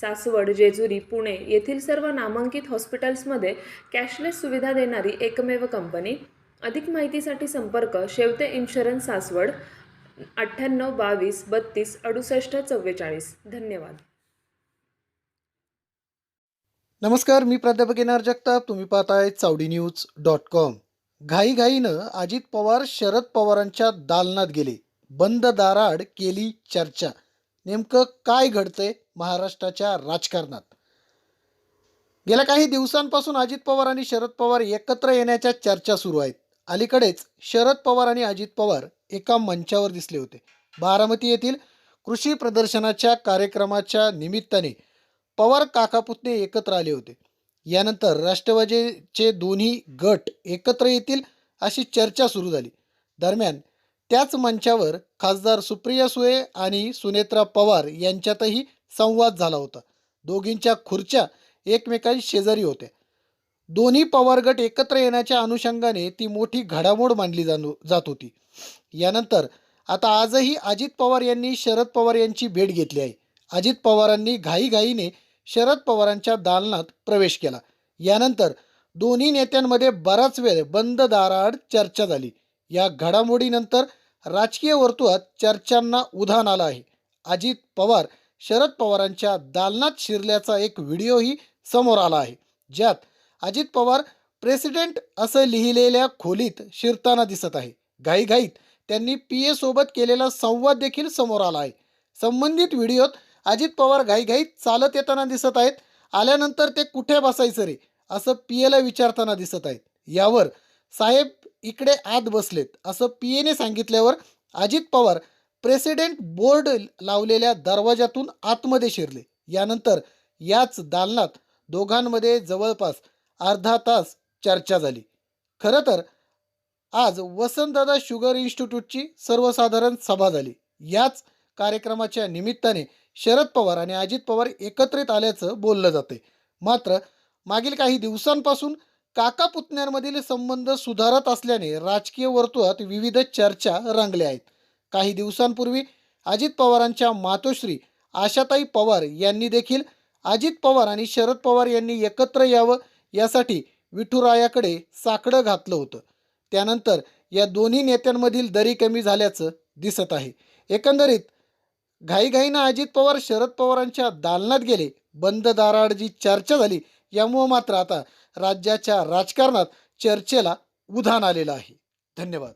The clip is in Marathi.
सासवड जेजुरी पुणे येथील सर्व नामांकित हॉस्पिटल्समध्ये कॅशलेस सुविधा देणारी एकमेव कंपनी. अधिक माहितीसाठी संपर्क शेवते इन्शुरन्स सासवड अठ्ठ्याण्णव बावीस बत्तीस अडुसष्ट चव्वेचाळीस. धन्यवाद. नमस्कार मी प्राध्यापक येणार जगताप. तुम्ही पाहताय चावडी न्यूज डॉट कॉम. घाईघाईनं अजित पवार शरद पवारांच्या दालनात गेले. बंद दाराड केली चर्चा. नेमकं काय घडतंय महाराष्ट्राच्या राजकारणात? गेल्या काही दिवसांपासून अजित पवार आणि शरद पवार एकत्र येण्याच्या चर्चा सुरू आहेत. अलीकडेच शरद पवार आणि अजित पवार एका मंचावर दिसले होते. बारामती येथील कृषी प्रदर्शनाच्या कार्यक्रमाच्या निमित्ताने पवार काकापुतणे एकत्र आले होते. यानंतर राष्ट्रवादीचे दोन्ही गट एकत्र येतील अशी चर्चा सुरू झाली. दरम्यान त्याच मंचावर खासदार सुप्रिया सुळे आणि सुनेत्रा पवार यांच्यातही संवाद झाला होता. दोघींच्या खुर्च्या एकमेकांशी शेजारी होत्या. दोन्ही पवार गट एकत्र येण्याच्या अनुषंगाने ती मोठी घडामोड मानली जाणू जात होती. यानंतर आता आजही अजित पवार यांनी शरद पवार यांची भेट घेतली आहे. अजित पवारांनी घाईघाईने शरद पवारांच्या दालनात प्रवेश केला. यानंतर दोन्ही नेत्यांमध्ये बराच वेळ बंद दाराआड चर्चा झाली. या घडामोडीनंतर राजकीय वर्तुळात चर्चांना उधाण आलं आहे. अजित पवार शरद पवारांच्या दालनात शिरल्याचा एक व्हिडिओही समोर आला आहे ज्यात अजित पवार प्रेसिडेंट असं लिहिलेल्या खोलीत शिरताना दिसत आहे. घाईघाईत त्यांनी पी ए सोबत केलेला संवाद देखील समोर आला आहे. संबंधित व्हिडिओत अजित पवार घाईघाईत चालत येताना दिसत आहेत आल्यानंतर ते कुठे बसायचं रे असं पी एला विचारताना दिसत आहेत. यावर साहेब इकडे आत बसलेत. असं पी एने सांगितल्यावर अजित पवार प्रेसिडेंट बोर्ड लावलेल्या दरवाजातून आतमध्ये शिरले. यानंतर याच दालनात दोघांमध्ये जवळपास अर्धा तास चर्चा झाली. खरं तर आज वसंतदादा शुगर इन्स्टिट्यूटची सर्वसाधारण सभा झाली. याच कार्यक्रमाच्या निमित्ताने शरद पवार आणि अजित पवार एकत्रित आल्याचं बोललं जाते. मात्र मागील काही दिवसांपासून काका पुतण्यांमधील संबंध सुधारत असल्याने राजकीय वर्तुळात विविध चर्चा रंगल्या आहेत. काही दिवसांपूर्वी अजित पवारांच्या मातोश्री आशाताई पवार यांनी देखील अजित पवार आणि शरद पवार यांनी एकत्र यावं यासाठी विठुरायाकडे साकडं घातलं होतं. त्यानंतर या दोन्ही नेत्यांमधील दरी कमी झाल्याचं दिसत आहे. एकंदरीत घाईघाईनं अजित पवार शरद पवारांच्या दालनात गेले. बंद दाराआड जी चर्चा झाली यामुळं मात्र आता राज्याच्या राजकारणात चर्चेला उधाण आलेलं आहे. धन्यवाद.